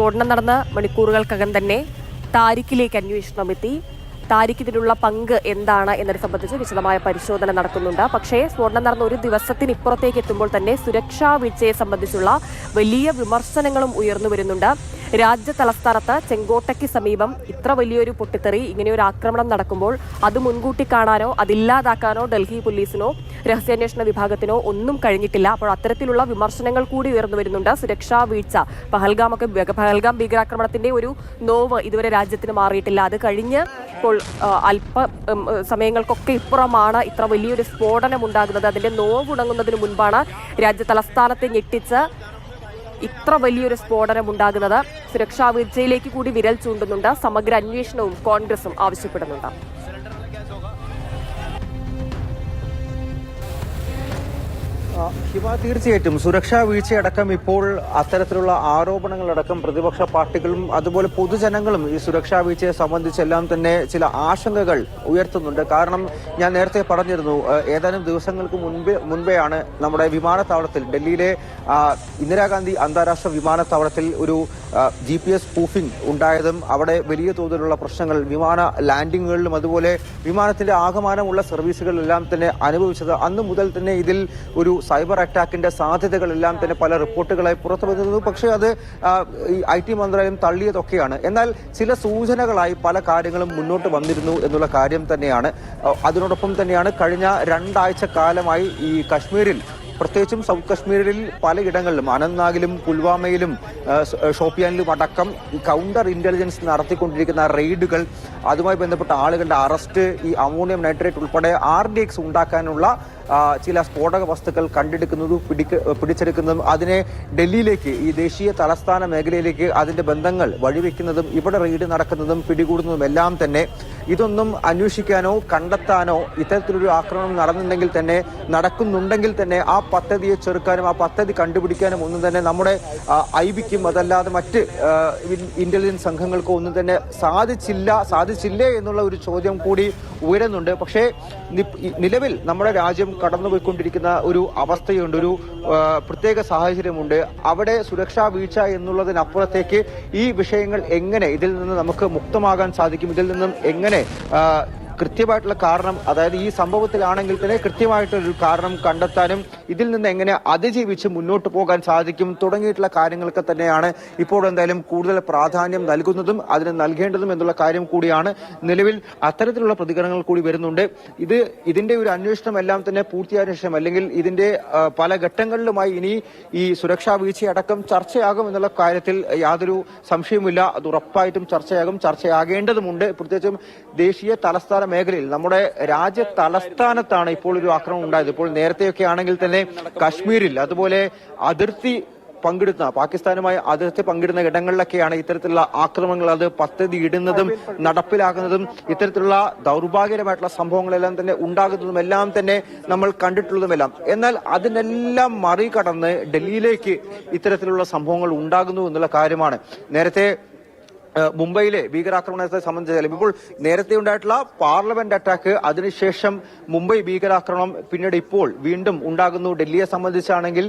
സ്ഫോടനം നടന്ന മണിക്കൂറുകൾക്കകം തന്നെ താരിഖിലേക്ക് അന്വേഷണം എത്തി. താരിഖ് ഇതിനുള്ള പങ്ക് എന്താണ് എന്നതിനെ സംബന്ധിച്ച് വിശദമായ പരിശോധന നടക്കുന്നുണ്ട്. പക്ഷേ സ്ഫോടനം നടന്ന ഒരു ദിവസത്തിന് ഇപ്പുറത്തേക്ക് എത്തുമ്പോൾ തന്നെ സുരക്ഷാ വീഴ്ചയെ സംബന്ധിച്ചുള്ള വലിയ വിമർശനങ്ങളും ഉയർന്നു വരുന്നുണ്ട്. രാജ്യ തലസ്ഥാനത്ത് ചെങ്കോട്ടയ്ക്ക് സമീപം ഇത്ര വലിയൊരു പൊട്ടിത്തെറി ഇങ്ങനെ ഒരു ആക്രമണം നടക്കുമ്പോൾ അത് മുൻകൂട്ടി കാണാനോ അതില്ലാതാക്കാനോ ഡൽഹി പോലീസിനോ രഹസ്യാന്വേഷണ വിഭാഗത്തിനോ ഒന്നും കഴിഞ്ഞിട്ടില്ല. അപ്പോൾ അത്തരത്തിലുള്ള വിമർശനങ്ങൾ കൂടി ഉയർന്നു വരുന്നുണ്ട്. സുരക്ഷാ വീഴ്ച പഹൽഗാമൊക്കെ പഹൽഗാം ഭീകരാക്രമണത്തിന്റെ ഒരു നോവ് ഇതുവരെ രാജ്യത്തിന് മാറിയിട്ടില്ല. അത് കഴിഞ്ഞ് ഇപ്പോൾ അല്പ സമയങ്ങൾക്കൊക്കെ ഇപ്പുറമാണ് ഇത്ര വലിയൊരു സ്ഫോടനം ഉണ്ടാകുന്നത്. അതിന്റെ നോവ് നോവുണങ്ങുന്നതിന് മുൻപാണ് രാജ്യ തലസ്ഥാനത്തെ ഞെട്ടിച്ച് ഇത്ര വലിയൊരു സ്ഫോടനം ഉണ്ടാകുന്നത് സുരക്ഷാ വീഴ്ചയിലേക്ക് കൂടി വിരൽ ചൂണ്ടുന്നുണ്ട്. സമഗ്ര അന്വേഷണവും കോൺഗ്രസും ആവശ്യപ്പെടുന്നുണ്ട്. ഹിമ തീർച്ചയായിട്ടും സുരക്ഷാ വീഴ്ചയടക്കം ഇപ്പോൾ അത്തരത്തിലുള്ള ആരോപണങ്ങളടക്കം പ്രതിപക്ഷ പാർട്ടികളും അതുപോലെ പൊതുജനങ്ങളും ഈ സുരക്ഷാ വീഴ്ചയെ സംബന്ധിച്ചെല്ലാം തന്നെ ചില ആശങ്കകൾ ഉയർത്തുന്നുണ്ട്. കാരണം ഞാൻ നേരത്തെ പറഞ്ഞിരുന്നു ഏതാനും ദിവസങ്ങൾക്ക് മുൻപേ മുൻപെയാണ് നമ്മുടെ വിമാനത്താവളത്തിൽ ഡൽഹിയിലെ ഇന്ദിരാഗാന്ധി അന്താരാഷ്ട്ര വിമാനത്താവളത്തിൽ ഒരു ജി പി എസ് സ്പൂഫിംഗ് ഉണ്ടായതും അവിടെ വലിയ തോതിലുള്ള പ്രശ്നങ്ങൾ വിമാന ലാൻഡിങ്ങുകളിലും അതുപോലെ വിമാനത്തിന്റെ ആകമാനമുള്ള സർവീസുകളെല്ലാം തന്നെ അനുഭവിച്ചത്. അന്ന് മുതൽ തന്നെ ഇതിൽ ഒരു സൈബർ അറ്റാക്കിന്റെ സാധ്യതകളെല്ലാം തന്നെ പല റിപ്പോർട്ടുകളായി പുറത്തു പക്ഷേ അത് ഐ ടി മന്ത്രാലയം തള്ളിയതൊക്കെയാണ്. എന്നാൽ ചില സൂചനകളായി പല കാര്യങ്ങളും മുന്നോട്ട് വന്നിരുന്നു എന്നുള്ള കാര്യം തന്നെയാണ്. അതിനോടൊപ്പം തന്നെയാണ് കഴിഞ്ഞ രണ്ടാഴ്ച കാലമായി ഈ കശ്മീരിൽ പ്രത്യേകിച്ചും സൗത്ത് കശ്മീരിൽ പലയിടങ്ങളിലും അനന്ത്നാഗിലും പുൽവാമയിലും ഷോപ്പിയാനിലും അടക്കം കൗണ്ടർ ഇന്റലിജൻസ് നടത്തിക്കൊണ്ടിരിക്കുന്ന റെയ്ഡുകൾ അതുമായി ബന്ധപ്പെട്ട ആളുകളുടെ അറസ്റ്റ് ഈ അമോണിയം നൈട്രേറ്റ് ഉൾപ്പെടെ ആർ ഡി എക്സ് ഉണ്ടാക്കാനുള്ള ചില സ്ഫോടക വസ്തുക്കൾ കണ്ടെടുക്കുന്നതും പിടിക്ക പിടിച്ചെടുക്കുന്നതും അതിനെ ഡൽഹിയിലേക്ക് ഈ ദേശീയ തലസ്ഥാന മേഖലയിലേക്ക് അതിന്റെ ബന്ധങ്ങൾ വഴിവെക്കുന്നതും ഇവിടെ റെയ്ഡ് നടക്കുന്നതും പിടികൂടുന്നതും എല്ലാം തന്നെ ഇതൊന്നും അന്വേഷിക്കാനോ കണ്ടെത്താനോ ഇത്തരത്തിലൊരു ആക്രമണം നടന്നുണ്ടെങ്കിൽ തന്നെ നടക്കുന്നുണ്ടെങ്കിൽ തന്നെ ആ പദ്ധതിയെ ചെറുക്കാനും ആ പദ്ധതി കണ്ടുപിടിക്കാനും ഒന്നും തന്നെ നമ്മുടെ ഐ ബിക്കും അതല്ലാതെ മറ്റ് ഇന്റലിജൻസ് സംഘങ്ങൾക്കോ ഒന്നും തന്നെ സാധിച്ചില്ല സാധിച്ചില്ലേ എന്നുള്ള ഒരു ചോദ്യം കൂടി ഉയരുന്നുണ്ട്. പക്ഷേ നിലവിൽ നമ്മുടെ രാജ്യം കടന്നുപോയിക്കൊണ്ടിരിക്കുന്ന ഒരു അവസ്ഥയുണ്ട് ഒരു പ്രത്യേക സാഹചര്യമുണ്ട്. അവിടെ സുരക്ഷാ വീഴ്ച എന്നുള്ളതിനപ്പുറത്തേക്ക് ഈ വിഷയങ്ങൾ എങ്ങനെ ഇതിൽ നിന്ന് നമുക്ക് മുക്തമാകാൻ സാധിക്കും ഇതിൽ നിന്നും എങ്ങനെ Okay. Uh, കൃത്യമായിട്ടുള്ള കാരണം അതായത് ഈ സംഭവത്തിലാണെങ്കിൽ തന്നെ കൃത്യമായിട്ടൊരു കാരണം കണ്ടെത്താനും ഇതിൽ നിന്ന് എങ്ങനെ അതിജീവിച്ച് മുന്നോട്ട് പോകാൻ സാധിക്കും തുടങ്ങിയിട്ടുള്ള കാര്യങ്ങൾക്ക് തന്നെയാണ് ഇപ്പോൾ എന്തായാലും കൂടുതൽ പ്രാധാന്യം നൽകുന്നതും അതിന് നൽകേണ്ടതും എന്നുള്ള കാര്യം കൂടിയാണ് നിലവിൽ അത്തരത്തിലുള്ള പ്രതികരണങ്ങൾ കൂടി വരുന്നുണ്ട്. ഇത് ഇതിന്റെ ഒരു അന്വേഷണം എല്ലാം തന്നെ പൂർത്തിയായ ശേഷം അല്ലെങ്കിൽ ഇതിന്റെ പല ഘട്ടങ്ങളിലുമായി ഇനി ഈ സുരക്ഷാ വീഴ്ചയടക്കം ചർച്ചയാകും എന്നുള്ള കാര്യത്തിൽ യാതൊരു സംശയവുമില്ല. അത് ഉറപ്പായിട്ടും ചർച്ചയാകും. ചർച്ചയാകേണ്ടതുമുണ്ട്. പ്രത്യേകിച്ചും ദേശീയ തലസ്ഥാന മേഖലയിൽ നമ്മുടെ രാജ്യ തലസ്ഥാനത്താണ് ഇപ്പോൾ ഒരു ആക്രമണം ഉണ്ടായത്. ഇപ്പോൾ നേരത്തെയൊക്കെ ആണെങ്കിൽ തന്നെ കശ്മീരിൽ അതുപോലെ അതിർത്തി പങ്കിടുന്ന പാകിസ്ഥാനുമായി അതിർത്തി പങ്കിടുന്ന ഇടങ്ങളിലൊക്കെയാണ് ഇത്തരത്തിലുള്ള ആക്രമണങ്ങൾ അത് പദ്ധതി ഇടുന്നതും നടപ്പിലാക്കുന്നതും ഇത്തരത്തിലുള്ള ദൗർഭാഗ്യകരമായിട്ടുള്ള സംഭവങ്ങളെല്ലാം തന്നെ ഉണ്ടാകുന്നതും എല്ലാം തന്നെ നമ്മൾ കണ്ടിട്ടുള്ളതുമെല്ലാം. എന്നാൽ അതിനെല്ലാം മറികടന്ന് ഡൽഹിയിലേക്ക് ഇത്തരത്തിലുള്ള സംഭവങ്ങൾ ഉണ്ടാകുന്നു എന്നുള്ള കാര്യമാണ്. നേരത്തെ മുംബൈയിലെ ഭീകരാക്രമണത്തെ സംബന്ധിച്ചാലും ഇപ്പോൾ നേരത്തെ ഉണ്ടായിട്ടുള്ള പാർലമെന്റ് അറ്റാക്ക് അതിനുശേഷം മുംബൈ ഭീകരാക്രമണം പിന്നീട് ഇപ്പോൾ വീണ്ടും ഉണ്ടാകുന്നു. ഡൽഹിയെ സംബന്ധിച്ചാണെങ്കിൽ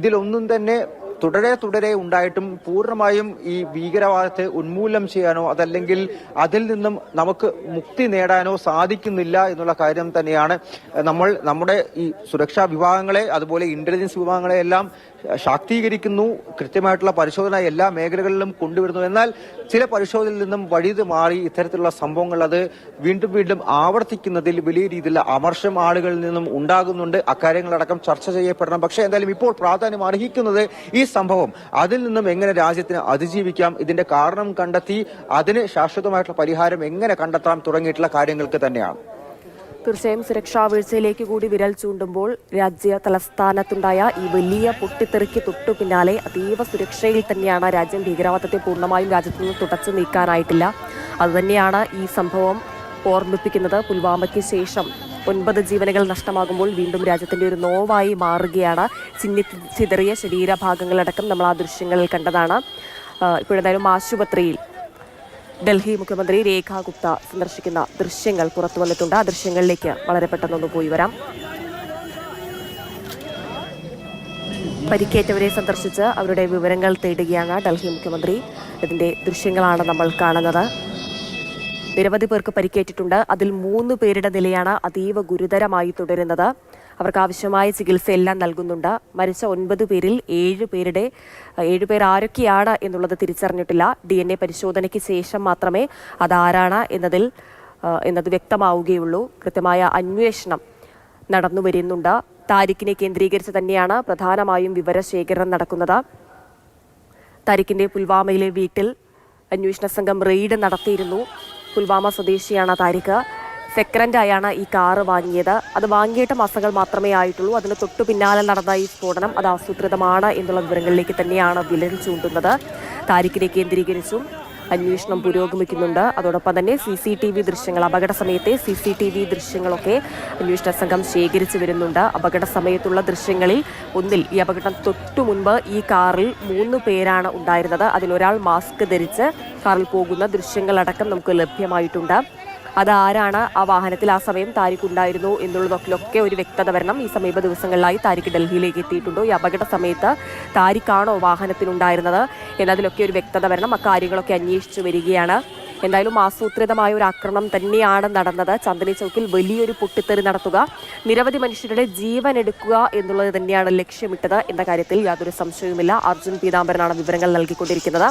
ഇതിലൊന്നും തന്നെ തുടരെ തുടരെ ഉണ്ടായിട്ടും പൂർണമായും ഈ ഭീകരവാദത്തെ ഉന്മൂലനം ചെയ്യാനോ അതല്ലെങ്കിൽ അതിൽ നിന്നും നമുക്ക് മുക്തി നേടാനോ സാധിക്കുന്നില്ല എന്നുള്ള കാര്യം തന്നെയാണ്. നമ്മൾ നമ്മുടെ ഈ സുരക്ഷാ വിഭാഗങ്ങളെ അതുപോലെ ഇന്റലിജൻസ് വിഭാഗങ്ങളെ എല്ലാം ശാക്തീകരിക്കുന്നു. കൃത്യമായിട്ടുള്ള പരിശോധന എല്ലാ മേഖലകളിലും കൊണ്ടുവരുന്നു. എന്നാൽ ചില പരിശോധനയിൽ നിന്നും വഴിത് മാറി ഇത്തരത്തിലുള്ള സംഭവങ്ങൾ അത് വീണ്ടും വീണ്ടും ആവർത്തിക്കുന്നതിൽ വലിയ രീതിയിലുള്ള അമർഷം ആളുകളിൽ നിന്നും ഉണ്ടാകുന്നുണ്ട്. അക്കാര്യങ്ങളടക്കം ചർച്ച ചെയ്യപ്പെടണം. പക്ഷേ എന്തായാലും ഇപ്പോൾ പ്രാധാന്യം അർഹിക്കുന്നത് ഈ സംഭവം. അതിൽ നിന്നും എങ്ങനെ രാജ്യത്തിന് അതിജീവിക്കാം? ഇതിന്റെ കാരണം കണ്ടെത്തി അതിന് ശാശ്വതമായിട്ടുള്ള പരിഹാരം എങ്ങനെ കണ്ടെത്താം തുടങ്ങിയിട്ടുള്ള കാര്യങ്ങൾക്ക് തന്നെയാണ്. തീർച്ചയായും സുരക്ഷാ വീഴ്ചയിലേക്ക് കൂടി വിരൽ ചൂണ്ടുമ്പോൾ രാജ്യ തലസ്ഥാനത്തുണ്ടായ ഈ വലിയ പൊട്ടിത്തെറിക്ക് തൊട്ടു പിന്നാലെ അതീവ സുരക്ഷയിൽ തന്നെയാണ് രാജ്യം ഭീകരവാദത്തെ പൂർണമായും രാജ്യത്തു നിന്ന് തുടച്ചു നീക്കാനായിട്ടില്ല. അതുതന്നെയാണ് ഈ സംഭവം ഓർമ്മിപ്പിക്കുന്നത്. പുൽവാമയ്ക്ക് ശേഷം ഒൻപത് ജീവനുകൾ നഷ്ടമാകുമ്പോൾ വീണ്ടും രാജ്യത്തിന്റെ ഒരു നോവായി മാറുകയാണ്. ചിന്നി ചിതറിയ ശരീരഭാഗങ്ങളടക്കം നമ്മൾ ആ ദൃശ്യങ്ങളിൽ കണ്ടതാണ്. ഇപ്പോഴെന്തായാലും ആശുപത്രിയിൽ ഡൽഹി മുഖ്യമന്ത്രി രേഖ ഗുപ്ത സന്ദർശിക്കുന്ന ദൃശ്യങ്ങൾ പുറത്തു വന്നിട്ടുണ്ട്. ആ ദൃശ്യങ്ങളിലേക്ക് വളരെ പെട്ടെന്നൊന്ന് പോയി വരാം. പരിക്കേറ്റവരെ സന്ദർശിച്ച് അവരുടെ വിവരങ്ങൾ തേടുകയാണ് ഡൽഹി മുഖ്യമന്ത്രി. ഇതിന്റെ ദൃശ്യങ്ങളാണ് നമ്മൾ കാണുന്നത്. നിരവധി പേർക്ക് പരിക്കേറ്റിട്ടുണ്ട്. അതിൽ മൂന്ന് പേരുടെ നിലയാണ് അതീവ ഗുരുതരമായി തുടരുന്നത്. അവർക്ക് ആവശ്യമായ ചികിത്സയെല്ലാം നൽകുന്നുണ്ട്. മരിച്ച ഒൻപത് പേരിൽ ഏഴ് പേരുടെ ഏഴ് പേർ ആരൊക്കെയാണ് എന്നുള്ളത് തിരിച്ചറിഞ്ഞിട്ടില്ല. ഡി എൻ എ പരിശോധനയ്ക്ക് ശേഷം മാത്രമേ അതാരാണ് എന്നതിൽ എന്നത് വ്യക്തമാവുകയുള്ളൂ. കൃത്യമായ അന്വേഷണം നടന്നു വരുന്നുണ്ട്. താരിഖിനെ കേന്ദ്രീകരിച്ച് തന്നെയാണ് പ്രധാനമായും വിവരശേഖരണം നടക്കുന്നത്. താരിഖിന്റെ പുൽവാമയിലെ വീട്ടിൽ അന്വേഷണ സംഘം റെയ്ഡ് നടത്തിയിരുന്നു. പുൽവാമ സ്വദേശിയാണ് താരിഖ്. സെക്കൻഡായാണ് ഈ കാറ് വാങ്ങിയത്. അത് വാങ്ങിയിട്ട് മാസങ്ങൾ മാത്രമേ ആയിട്ടുള്ളൂ. അതിന് തൊട്ടു പിന്നാലെ നടന്ന ഈ സ്ഫോടനം അത് ആസൂത്രിതമാണ് എന്നുള്ള വിവരങ്ങളിലേക്ക് തന്നെയാണ് വിരൽ ചൂണ്ടുന്നത്. താരിഖിനെ കേന്ദ്രീകരിച്ചും അന്വേഷണം പുരോഗമിക്കുന്നുണ്ട്. അതോടൊപ്പം തന്നെ സി സി ടി വി ദൃശ്യങ്ങൾ അപകട സമയത്തെ സി സി ടി വി ദൃശ്യങ്ങളൊക്കെ അന്വേഷണ സംഘം ശേഖരിച്ചു വരുന്നുണ്ട്. അപകട സമയത്തുള്ള ദൃശ്യങ്ങളിൽ ഒന്നിൽ ഈ അപകടം തൊട്ടു മുൻപ് ഈ കാറിൽ മൂന്ന് പേരാണ് ഉണ്ടായിരുന്നത്. അതിലൊരാൾ മാസ്ക് ധരിച്ച് കാറിൽ പോകുന്ന ദൃശ്യങ്ങളടക്കം നമുക്ക് ലഭ്യമായിട്ടുണ്ട്. അതാരാണ് ആ വാഹനത്തിൽ ആ സമയം താരിഖ് ഉണ്ടായിരുന്നു എന്നുള്ളതൊക്കെ ഒരു വ്യക്തത വരണം. ഈ സമീപ ദിവസങ്ങളിലായി താരിഖ് ഡൽഹിയിലേക്ക് എത്തിയിട്ടുണ്ടോ? ഈ അപകട സമയത്ത് താരിഖാണോ വാഹനത്തിലുണ്ടായിരുന്നത്? എന്നതിലൊക്കെ ഒരു വ്യക്തത വരണം. അക്കാര്യങ്ങളൊക്കെ അന്വേഷിച്ചു വരികയാണ്. എന്തായാലും ആസൂത്രിതമായ ഒരു ആക്രമണം തന്നെയാണ് നടന്നത്. ചന്ദനി ചൗക്കിൽ വലിയൊരു പൊട്ടിത്തെറി നടത്തുക നിരവധി മനുഷ്യരുടെ ജീവൻ എടുക്കുക എന്നുള്ളത് തന്നെയാണ് ലക്ഷ്യമിട്ടത്. എന്ന കാര്യത്തിൽ യാതൊരു സംശയവുമില്ല. അർജുൻ പീതാംബരനാണ് വിവരങ്ങൾ നൽകിക്കൊണ്ടിരിക്കുന്നത്.